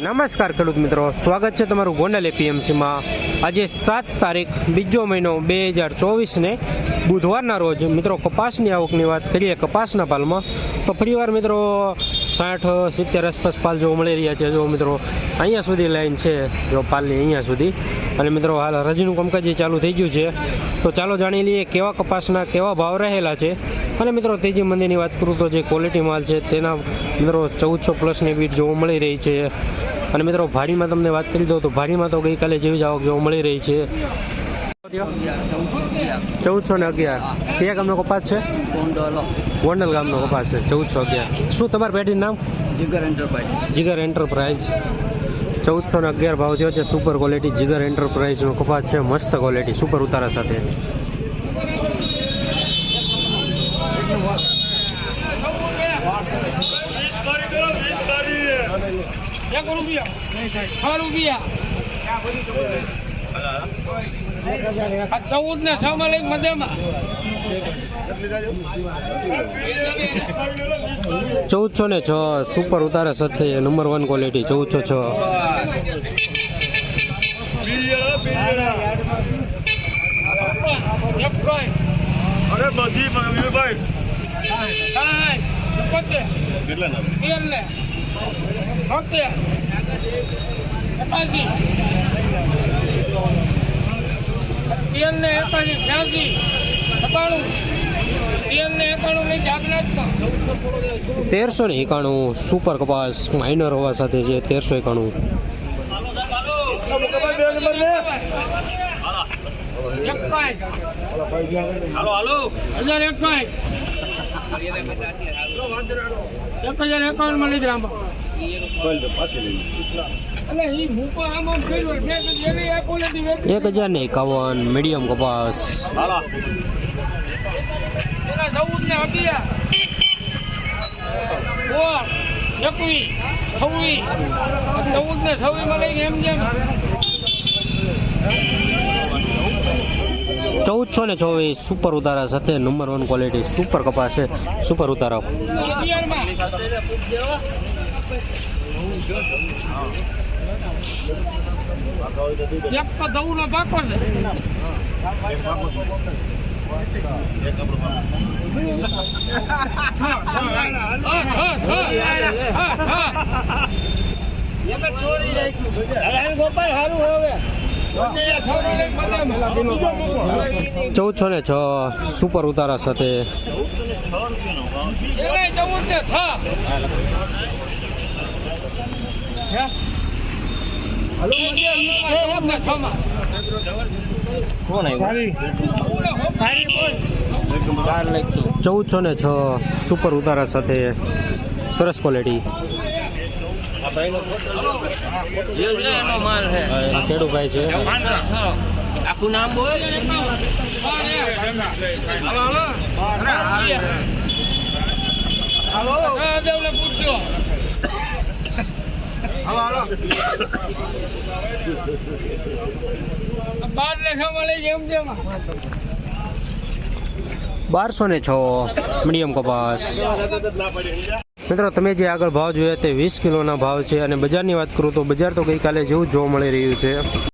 નમસ્કાર ખેડૂત મિત્રો. સ્વાગત છે તમારું ગોંડલ એપીએમસીમાં આજે સાત તારીખ, બીજો મહિનો બે હજાર ચોવીસને બુધવારના રોજ. મિત્રો, કપાસની આવકની વાત કરીએ, કપાસના પાલમાં તો ફરીવાર મિત્રો સાઠ, સિત્તેર આસપાસ પાલ જોવા મળી રહ્યા છે. જો મિત્રો, અહીંયા સુધી લાઈન છે, જો પાલની અહીંયા સુધી. અને મિત્રો હાલ રજીનું કામકાજ જે ચાલુ થઈ ગયું છે તો ચાલો જાણી લઈએ કેવા કપાસના કેવા ભાવ રહેલા છે. અને મિત્રો તેજી મંદિરની વાત કરું તો જે ક્વોલિટી માલ છે તેના મિત્રો ચૌદસો પ્લસની બીટ જોવા મળી રહી છે. અને મિત્રો ભારીમાં તમને વાત કરી દઉં તો ભારીમાં તો ગઈકાલે જેવી જ આવક જોવા મળી રહી છે. ચૌદસો ને અગિયાર. કયા ગામનો કપાસ છે? ગોંડલ. ગામનો કપાસ છે ચૌદસો અગિયાર. શું તમારા પેઢીનું નામ? જીગર એન્ટરપ્રાઇઝ જીગર એન્ટરપ્રાઇઝ ચૌદસો ને અગિયાર ભાવ થયો છે. સુપર ક્વોલિટી જીગર એન્ટરપ્રાઇઝનો કપાસ છે. મસ્ત ક્વોલિટી સુપર ઉતારા સાથે. ચૌદ ને છ માં લઈ મધ્યમાં ચૌદસો ને છ સુપર ઉતારા સત્ય નંબર વન ક્વોલિટી ચૌદસો છ અરે બધી ભાઈ કેટલા ને એકાસી છ્યાસી સત્તાણું તેરસો ને એકાણું સુપર કપાસ માઇનર હોવા સાથે છે તેરસો એકાણું. એક હજાર એક હજાર ને એકાવન મીડિયમ કપાસ. ચૌદ ને અગિયાર. સોળ એકવીસ છવ્વીસ ચૌદ ને છવ્વીસમાં લઈને એમ જેમ. ચૌદસો ને ચોવીસ સુપર ઉતારા સાથે નંબર વન ક્વોલિટી સુપર કપાસ છે સુપર ઉતારા. એક તો દઉં નો પાકો છે. ચૌદસો ને છ સુપર ઉતારા સાથે. ચૌદ ને છ ચૌદસો ને છ સુપર ઉતારા સાથે સરસ ક્વોલિટી ખેડૂભાઈ છે. આખું નામ બોલ હાલો પૂછજો બાર બારસો ને છ, મીડિયમ કપાસ. મિત્રો, તમે જે આગળ ભાવ જોયા તે વીસ કિલોના ભાવ છે અને બજારની વાત કરું તો બજાર તો ગઈકાલે જેવું જોવા મળી રહ્યું છે.